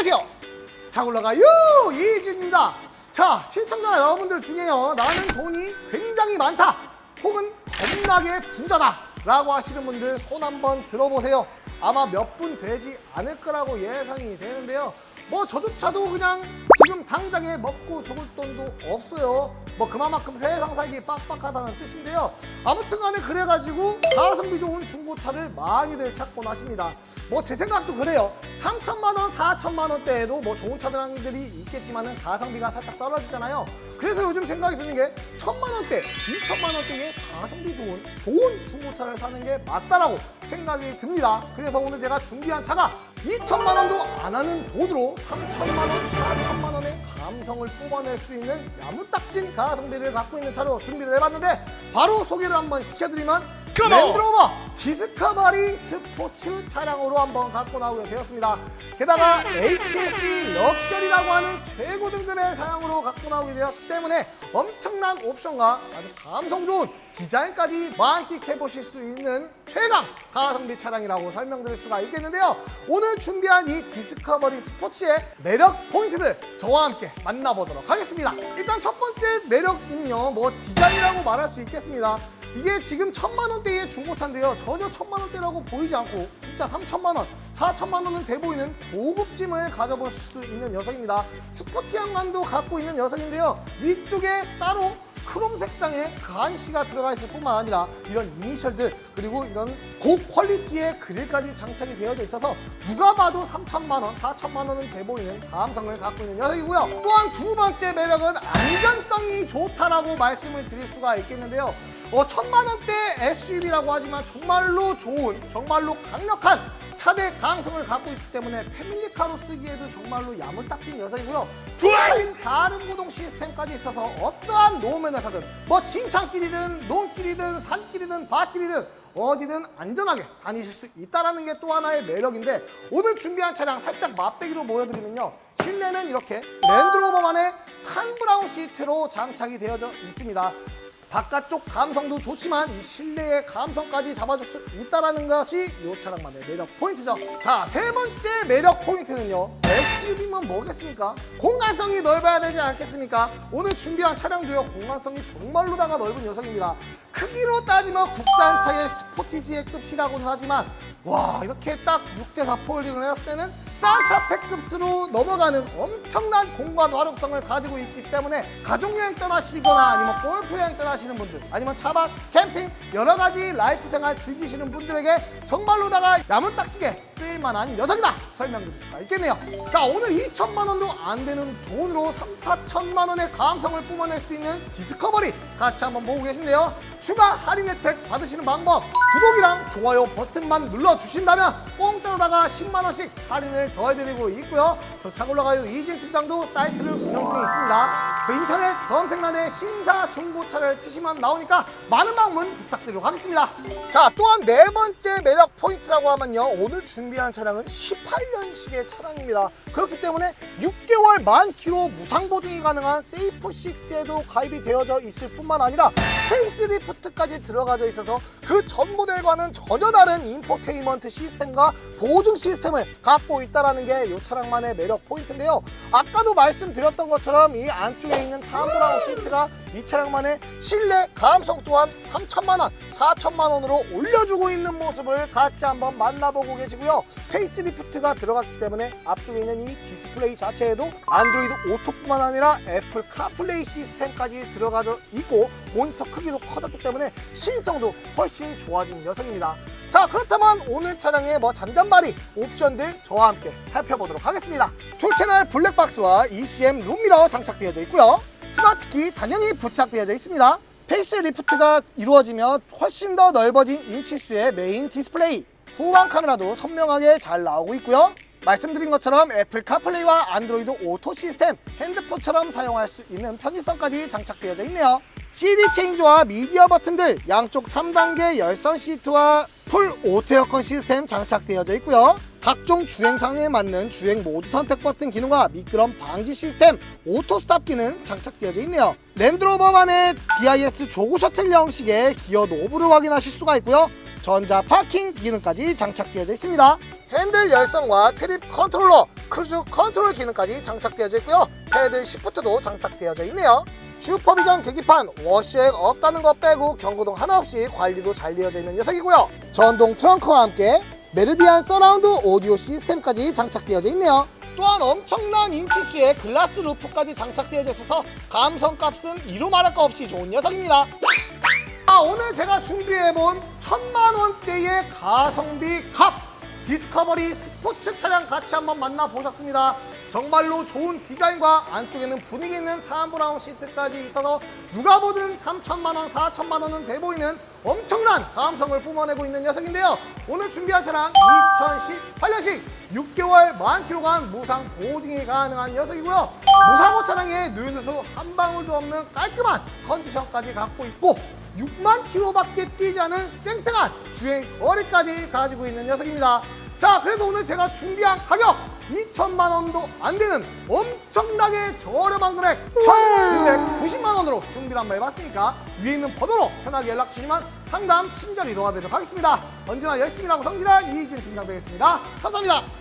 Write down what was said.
안녕하세요. 자 올라가요 이준입니다. 자 시청자 여러분들 중에요 나는 돈이 굉장히 많다 혹은 겁나게 부자다 라고 하시는 분들 손 한번 들어보세요. 아마 몇 분 되지 않을 거라고 예상이 되는데요. 뭐 저조차도 그냥 지금 당장에 먹고 죽을 돈도 없어요. 뭐 그만큼 세상 살기 빡빡하다는 뜻인데요. 아무튼 간에 그래가지고 가성비 좋은 중고차를 많이들 찾곤 하십니다. 뭐 제 생각도 그래요. 3천만 원, 4천만 원대에도 뭐 좋은 차들이 있겠지만은 가성비가 살짝 떨어지잖아요. 그래서 요즘 생각이 드는 게 천만 원대, 2천만 원대의 가성비 좋은 좋은 중고차를 사는 게 맞다라고 생각이 듭니다. 그래서 오늘 제가 준비한 차가 2천만 원도 안 하는 돈으로 3천만 원, 4천만 원의 감성을 뽑아낼 수 있는 야무딱진 가성비를 갖고 있는 차로 준비를 해봤는데 바로 소개를 한번 시켜드리면 랜드로버 디스커버리 스포츠 차량으로 한번 갖고 나오게 되었습니다. 게다가 HSE 럭셔리라고 하는 최고 등급의 차량으로 갖고 나오게 되었기 때문에 엄청난 옵션과 아주 감성 좋은 디자인까지 만끽해 보실 수 있는 최강 가성비 차량이라고 설명드릴 수가 있겠는데요. 오늘 준비한 이 디스커버리 스포츠의 매력 포인트들 저와 함께 만나보도록 하겠습니다. 일단 첫 번째 매력은요, 뭐 디자인이라고 말할 수 있겠습니다. 이게 지금 천만 원대의 중고차인데요. 전혀 천만 원대라고 보이지 않고 진짜 3천만 원, 4천만 원은 돼 보이는 고급짐을 가져보실 수 있는 녀석입니다. 스포티한 감도 갖고 있는 녀석인데요. 위쪽에 따로 크롬 색상의 가니시가 들어가 있을 뿐만 아니라 이런 이니셜들 그리고 이런 고퀄리티의 그릴까지 장착이 되어져 있어서 누가 봐도 3천만 원, 4천만 원은 돼 보이는 감성을 갖고 있는 녀석이고요. 또한 두 번째 매력은 안전성이 좋다라고 말씀을 드릴 수가 있겠는데요. 어, 천만 원대 SUV라고 하지만 정말로 좋은, 정말로 강력한 차대 강성을 갖고 있기 때문에 패밀리카로 쓰기에도 정말로 야물딱진 녀석이고요. 플라인 4륜 시스템까지 있어서 어떠한 노면에서든 뭐 진창길이든 논길이든 산길이든 밭길이든 어디든 안전하게 다니실 수 있다는 게또 하나의 매력인데 오늘 준비한 차량 살짝 맛배기로 보여드리면요. 실내는 이렇게 랜드로버만의 탄 브라운 시트로 장착이 되어져 있습니다. 바깥쪽 감성도 좋지만 이 실내의 감성까지 잡아줄 수 있다는 것이 이 차량만의 매력 포인트죠. 자, 세 번째 매력 포인트는요. SUV면 뭐겠습니까? 공간성이 넓어야 되지 않겠습니까? 오늘 준비한 차량도요. 공간성이 정말로다가 넓은 녀석입니다. 크기로 따지면 국산차의 스포티지의 급이라고는 하지만 와 이렇게 딱 6대4 폴딩을 했을 때는 산타페급수로 넘어가는 엄청난 공간 활용성을 가지고 있기 때문에 가족여행 떠나시거나 아니면 골프여행 떠나시는 분들 아니면 차박, 캠핑 여러 가지 라이프 생활 즐기시는 분들에게 정말로다가 야물딱지게 쓸만한 녀석이다 설명드릴 수가 있겠네요 자 오늘 2천만 원도 안 되는 돈으로 3, 4천만 원의 감성을 뿜어낼 수 있는 디스커버리 같이 한번 보고 계신데요 추가 할인 혜택 받으시는 방법 구독이랑 좋아요 버튼만 눌러주신다면 공짜로다가 10만 원씩 할인을 더해드리고 있고요. 저 차골라가요 이진 팀장도 사이트를 운영 중에 있습니다. 그 인터넷 검색란에 신사 중고차를 치시면 나오니까 많은 방문 부탁드리도록 하겠습니다. 자 또한 네 번째 매력 포인트라고 하면요 오늘 준비한 차량은 18년식의 차량입니다. 그렇기 때문에 6개월 만 킬로 무상 보증이 가능한 세이프 6에도 가입이 되어져 있을 뿐만 아니라 페이스리프트까지 들어가져 있어서 그 전 모델과는 전혀 다른 인포테인먼트 시스템과 보증 시스템을 갖고 있다는 게이 차량만의 매력 포인트인데요. 아까도 말씀드렸던 것처럼 이 안쪽에 있는 탐브라운 시트가 이 차량만의 실내 감성 또한 3천만 원, 4천만 원으로 올려주고 있는 모습을 같이 한번 만나보고 계시고요. 페이스리프트가 들어갔기 때문에 앞쪽에 있는 이 디스플레이 자체에도 안드로이드 오토뿐만 아니라 애플 카플레이 시스템까지 들어가져 있고 모니터 크기도 커졌기 때문에 시인성도 훨씬 좋아진 녀석입니다. 자 그렇다면 오늘 차량의 뭐 잔잔바리 옵션들 저와 함께 살펴보도록 하겠습니다. 두 채널 블랙박스와 ECM 룸미러 장착되어져 있고요. 스마트키 당연히 부착되어져 있습니다. 페이스 리프트가 이루어지면 훨씬 더 넓어진 인치수의 메인 디스플레이 후방 카메라도 선명하게 잘 나오고 있고요. 말씀드린 것처럼 애플 카플레이와 안드로이드 오토 시스템 핸드폰처럼 사용할 수 있는 편의성까지 장착되어져 있네요. CD 체인저와 미디어 버튼들 양쪽 3단계 열선 시트와 풀 오토 에어컨 시스템 장착되어져 있고요. 각종 주행 상황에 맞는 주행 모드 선택 버튼 기능과 미끄럼 방지 시스템 오토 스탑 기능 장착되어져 있네요. 랜드로버만의 BIS 조구 셔틀 형식의 기어 노브를 확인하실 수가 있고요. 전자 파킹 기능까지 장착되어져 있습니다. 핸들 열선과 트립 컨트롤러, 크루즈 컨트롤 기능까지 장착되어져 있고요. 패들 시프트도 장착되어져 있네요. 슈퍼비전 계기판, 워시액 없다는 거 빼고 경고등 하나 없이 관리도 잘 되어져 있는 녀석이고요. 전동 트렁크와 함께 메르디안 서라운드 오디오 시스템까지 장착되어져 있네요. 또한 엄청난 인치수의 글라스 루프까지 장착되어져 있어서 감성값은 이루 말할 것 없이 좋은 녀석입니다. 아, 오늘 제가 준비해본 천만 원대의 가성비 값 디스커버리 스포츠 차량 같이 한번 만나보셨습니다. 정말로 좋은 디자인과 안쪽에는 분위기 있는 탐 브라운 시트까지 있어서 누가 보든 3천만 원, 4천만 원은 돼 보이는 엄청난 감성을 뿜어내고 있는 녀석인데요. 오늘 준비한 차량 2018년식 6개월 만 킬로간 무상 보증이 가능한 녀석이고요. 무사고 차량에 누유누수 한 방울도 없는 깔끔한 컨디션까지 갖고 있고 6만 킬로밖에 뛰지 않은 쌩쌩한 주행 거리까지 가지고 있는 녀석입니다. 자, 그래도 오늘 제가 준비한 가격 2천만 원도 안 되는 엄청나게 저렴한 금액 1,990만 원으로 준비를 한번 해봤으니까 위에 있는 번호로 편하게 연락 주시면 상담 친절히 도와드리도록 하겠습니다. 언제나 열심히 하고 성실한 이희진 팀장 되겠습니다. 감사합니다.